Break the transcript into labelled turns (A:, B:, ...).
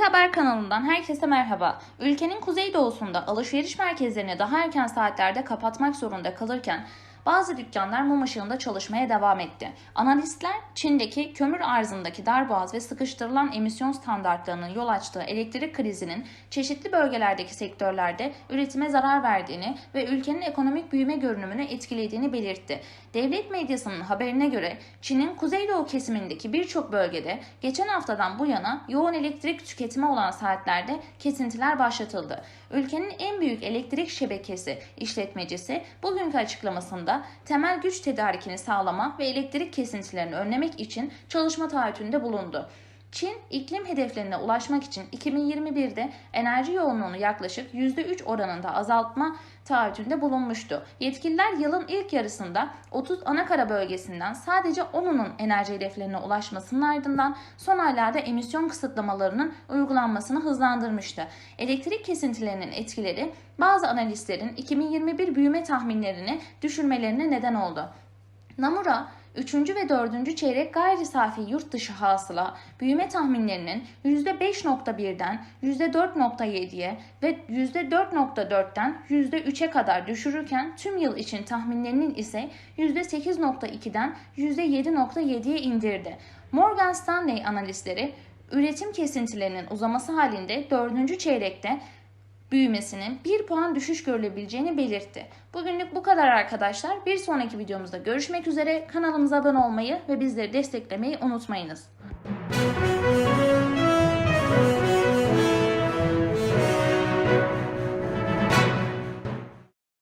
A: Haber kanalından herkese merhaba. Ülkenin kuzeydoğusunda alışveriş merkezlerini daha erken saatlerde kapatmak zorunda kalırken bazı dükkanlar mum ışığında çalışmaya devam etti. Analistler Çin'deki kömür arzındaki darboğaz ve sıkıştırılan emisyon standartlarının yol açtığı elektrik krizinin çeşitli bölgelerdeki sektörlerde üretime zarar verdiğini ve ülkenin ekonomik büyüme görünümünü etkilediğini belirtti. Devlet medyasının haberine göre Çin'in kuzeydoğu kesimindeki birçok bölgede geçen haftadan bu yana yoğun elektrik tüketimi olan saatlerde kesintiler başlatıldı. Ülkenin en büyük elektrik şebekesi işletmecisi bugünkü açıklamasında temel güç tedarikini sağlama ve elektrik kesintilerini önlemek için çalışma taahhütünde bulundu. Çin iklim hedeflerine ulaşmak için 2021'de enerji yoğunluğunu yaklaşık %3 oranında azaltma taahhütünde bulunmuştu. Yetkililer yılın ilk yarısında 30 anakara bölgesinden sadece 10'unun enerji hedeflerine ulaşmasının ardından son aylarda emisyon kısıtlamalarının uygulanmasını hızlandırmıştı. Elektrik kesintilerinin etkileri bazı analistlerin 2021 büyüme tahminlerini düşürmelerine neden oldu. Namura 3. ve 4. çeyrek gayri safi yurt dışı hasıla büyüme tahminlerinin %5.1'den %4.7'ye ve %4.4'ten %3'e kadar düşürürken tüm yıl için tahminlerinin ise %8.2'den %7.7'ye indirdi. Morgan Stanley analistleri üretim kesintilerinin uzaması halinde 4. çeyrekte büyümesinin 1 puan düşüş görülebileceğini belirtti. Bugünlük bu kadar arkadaşlar. Bir sonraki videomuzda görüşmek üzere. Kanalımıza abone olmayı ve bizleri desteklemeyi unutmayınız.